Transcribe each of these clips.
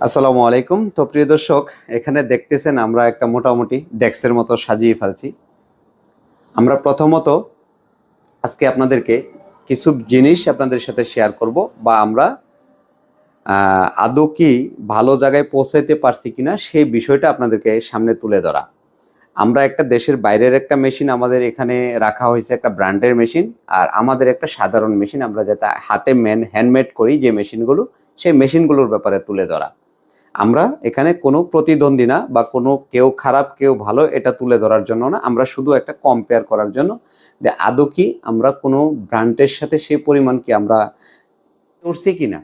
আসসালামু আলাইকুম। তো প্রিয় দর্শক, এখানে দেখতেছেন আমরা একটা মোটামুটি ডেস্কের মতো সাজিয়ে ফেলছি। আমরা প্রথমত আজকে আপনাদেরকে কিছু জিনিস আপনাদের সাথে শেয়ার করব বা আমরা আদৌ কি ভালো জায়গায় পৌঁছাইতে পারছি কিনা সেই বিষয়টা আপনাদেরকে সামনে তুলে ধরা। আমরা একটা দেশের বাইরের একটা মেশিন আমাদের এখানে রাখা হয়েছে, একটা ব্র্যান্ডের মেশিন, আর আমাদের একটা সাধারণ মেশিন আমরা যাতে হাতে ম্যান হ্যান্ডমেড করি যে মেশিনগুলো, সেই মেশিনগুলোর ব্যাপারে তুলে ধরা। আমরা এখানে কোনো প্রতিদ্বন্দ্বী না বা কোনো কেউ খারাপ, কেউ ভালো এটা তুলে ধরার জন্য না। আমরা শুধু একটা কম্পেয়ার করার জন্য যে আদৌ কি আমরা কোনো ব্র্যান্ডের সাথে সেই পরিমাণ কি আমরা করছি কি না,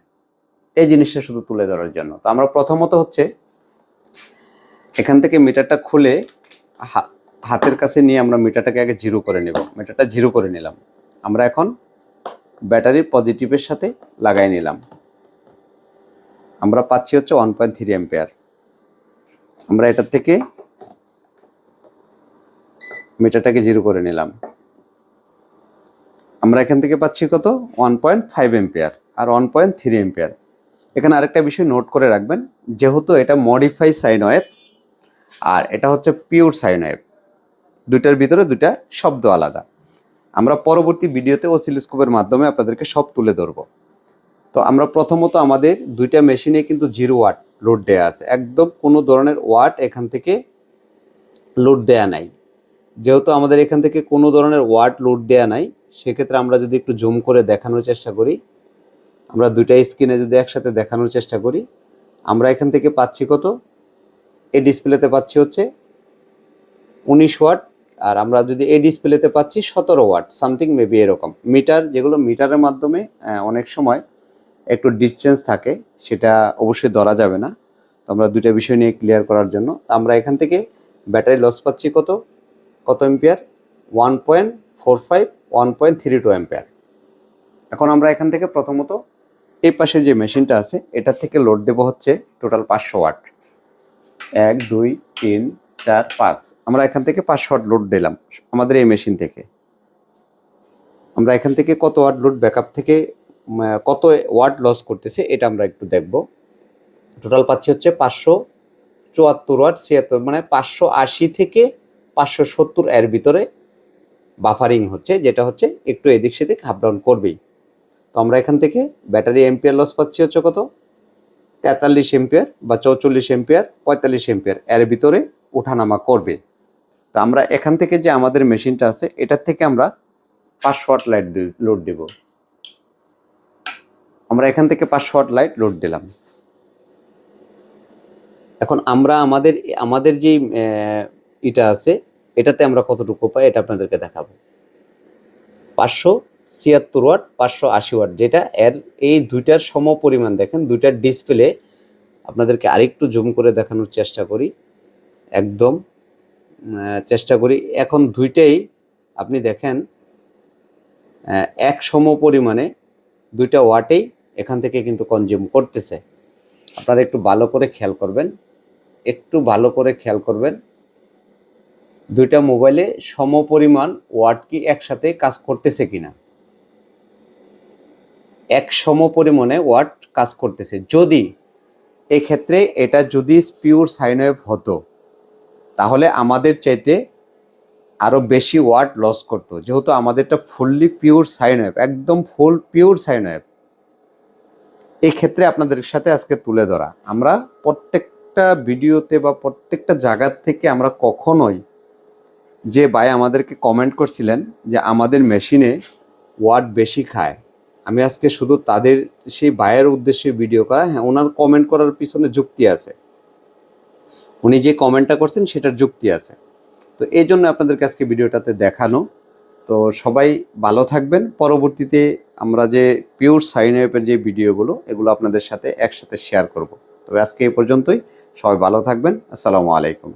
এই জিনিসটা শুধু তুলে ধরার জন্য। তো আমরা প্রথমত হচ্ছে এখান থেকে মিটারটা খুলে হাতের কাছে নিয়ে আমরা মিটারটাকে আগে জিরো করে নেব। মিটারটা জিরো করে নিলাম। আমরা এখন ব্যাটারির পজিটিভের সাথে লাগাই নিলাম। আমরা পাচ্ছি হচ্ছে ওয়ান পয়েন্ট থ্রি অ্যাম্পেয়ার আমরা এটার থেকে মিটারটাকে জিরো করে নিলাম। আমরা এখান থেকে পাচ্ছি কত? ওয়ান পয়েন্ট ফাইভ এম্পিয়ার আর ওয়ান পয়েন্ট থ্রি এম্পিয়ার এখানে আরেকটা বিষয় নোট করে রাখবেন, যেহেতু এটা মডিফাই সাইন ওয়েভ আর এটা হচ্ছে পিওর সাইন ওয়েভ দুইটার ভিতরে দুইটা শব্দ আলাদা। আমরা পরবর্তী ভিডিওতে অসিলোস্কোপের মাধ্যমে আপনাদেরকে সব তুলে ধরবো। তো আমরা প্রথমত আমাদের দুইটা মেশিনে কিন্তু জিরো ওয়াট লোড দেয়া আছে। একদম কোনো ধরনের ওয়াট এখান থেকে লোড দেয়া নাই। যেহেতু আমাদের এখান থেকে কোনো ধরনের ওয়াট লোড দেয়া নাই, সেক্ষেত্রে আমরা যদি একটু জুম করে দেখানোর চেষ্টা করি, আমরা দুইটা স্ক্রিনে যদি একসাথে দেখানোর চেষ্টা করি, আমরা এখান থেকে পাচ্ছি কত? এই ডিসপ্লেতে পাচ্ছি হচ্ছে উনিশ ওয়াট আর আমরা যদি এই ডিসপ্লেতে পাচ্ছি সতেরো ওয়াট সামথিং মেবি এরকম। মিটার যেগুলো মিটারের মাধ্যমে অনেক সময় একটু ডিস্টেন্স থাকে, সেটা অবশ্যই ধরা যাবে না। তো আমরা দুইটা বিষয় নিয়ে ক্লিয়ার করার জন্য। আমরা এখান থেকে ব্যাটারি লস পাচ্ছি কত? কত ampere one point four five one point three two ampere এখন আমরা এখান থেকে প্রথমত এই পাশে যে মেশিনটা আছে, এটার থেকে লোড দেবো হচ্ছে টোটাল পাঁচশো ওয়াট এক, দুই, তিন, চার, পাঁচ। আমরা এখান থেকে পাঁচশো ওয়াট লোড দিলাম আমাদের এই মেশিন থেকে। আমরা এখান থেকে কত ওয়াট লোড ব্যাকআপ থেকে কত ওয়াট লস করতেছে এটা আমরা একটু দেখব। টোটাল পাচ্ছি হচ্ছে পাঁচশো চুয়াত্তর ওয়াট, ছিয়াত্তর মানে পাঁচশো আশি থেকে পাঁচশো সত্তর এর ভিতরে বাফারিং হচ্ছে, যেটা হচ্ছে একটু এদিক সেদিক ডাউন করবেই। তো আমরা এখান থেকে ব্যাটারি এম্পিয়ার লস পাচ্ছি হচ্ছে কত? তেতাল্লিশ এম্পিয়ার বা চৌচল্লিশ এম্পিয়ার পঁয়তাল্লিশ এম্পিয়ার এর ভিতরে ওঠানামা করবে। তো আমরা এখান থেকে যে আমাদের মেশিনটা আছে, এটার থেকে আমরা পাঁচশো ওয়াট লাইট লোড দেব। আমরা এখান থেকে পাঁচশো ওয়াট লাইট লোড দিলাম। এখন আমরা আমাদের আমাদের যেই ইটা আছে, এটাতে আমরা কতটুকু পাই এটা আপনাদেরকে দেখাবো। পাঁচশো ছিয়াত্তর ওয়াট, পাঁচশো আশি ওয়াট, যেটা এর, এই দুইটার সম পরিমাণ দেখেন, দুইটার ডিসপ্লে আপনাদেরকে আরেকটু জুম করে দেখানোর চেষ্টা করি। একদম চেষ্টা করি। এখন দুইটাই আপনি দেখেন এক সম পরিমাণে দুইটা ওয়াটেই এখান থেকে কিন্তু কনজিউম করতেছে। আপনারা একটু ভালো করে খেয়াল করবেন। একটু ভালো করে খেয়াল করবেন। দুইটা মোবাইলে সম পরিমাণ ওয়াট কি একসাথে কাজ করতেছে কিনা। এক সম পরিমাণে ওয়াট কাজ করতেছে। যদি এই ক্ষেত্রে এটা যদি পিওর সাইন ওয়েভ হতো, তাহলে আমাদের চাইতে আরও বেশি ওয়াট লস করতো। যেহেতু আমাদেরটা ফুললি পিওর সাইন ওয়েভ একদম ফুল পিওর সাইন ওয়েভ এই ক্ষেত্রে আপনাদের সাথে আজকে তুলে ধরা। আমরা প্রত্যেকটা ভিডিওতে বা প্রত্যেকটা জায়গার থেকে আমরা কখনোই যে ভাই আমাদেরকে কমেন্ট করছিলেন যে আমাদের মেশিনে ওয়াট বেশি খায়। আমি আজকে শুধু তাদের সেই ভাইয়ের উদ্দেশ্যে ভিডিও করা হ্যাঁ ওনার কমেন্ট করার পিছনে যুক্তি আছে। উনি যে কমেন্টটা করছেন, সেটার যুক্তি আছে। তো এই জন্য আপনাদেরকে আজকে ভিডিওটাতে দেখানো। তো সবাই ভালো থাকবেন। পরবর্তীতে আমরা যে পিওর সাইন ওয়েপের যে ভিডিওগুলো, এগুলো আপনাদের সাথে একসাথে শেয়ার করব। তবে আজকে এই পর্যন্তই। সবাই ভালো থাকবেন। আসসালামু আলাইকুম।